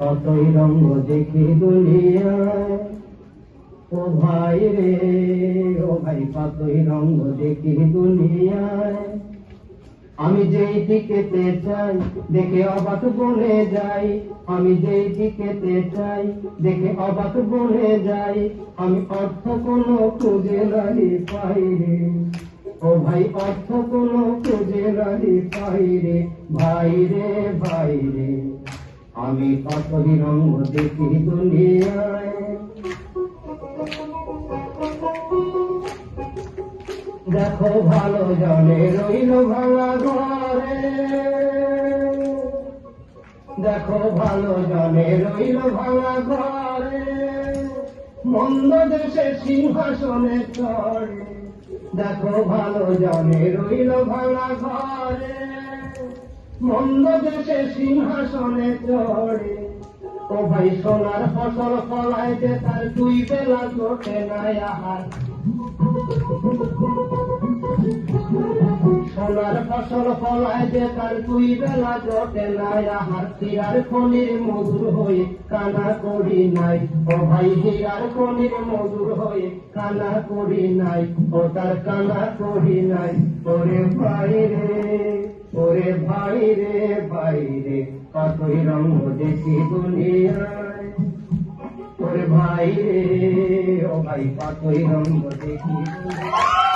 কতই রঙ্গ দেখি দুনিয়ায় ও ভাই রে ও ভাই কতই রঙ্গ দেখি দুনিয়ায় আমি যেই দিকেতে চাই, দেখে অবাক বনে যাই। আমি যেই দিকেতে চাই, দেখে অবাক বনে যাই। আমি অর্থ কোনো খুঁজে নাহি পাই রে ও ভাই, অর্থ কোনো খুঁজে নাহি পাই রে ভাই রে ভাই রে, আমি কতই রঙ্গ দেখি দুনিয়ায়। দেখো ভালো জনে রইল ভাঙা দেখো ভালো জনে রইল ভাঙা ঘরে। মন্দ দেশে সিংহাসনে চড়ে। দেখো ভালো জনে রইল ভাঙা ঘরে। মন্দ দেশে সিংহাসনে চড়ে। ও ভাই সোনার ফসল ফলাইতে তার দুই বেলা চোখে নাই আহার। সোনার ফসল ফলায় যে তার দুই বেলা জটে নাই, আহার হীরার খনির মধুর হয়ে কানা করি নাই। ও ভাই হীরার খনির মধুর হয়ে কানা করি নাই, ও তার কানা করি নাই। ওরে ভাই রে, ওরে ভাই রে ভাই রে কতই রঙ দেখি দুনিয়ায়। ওরে ভাই রে, ও ভাই কতই রঙ দেখি দুনিয়ায়।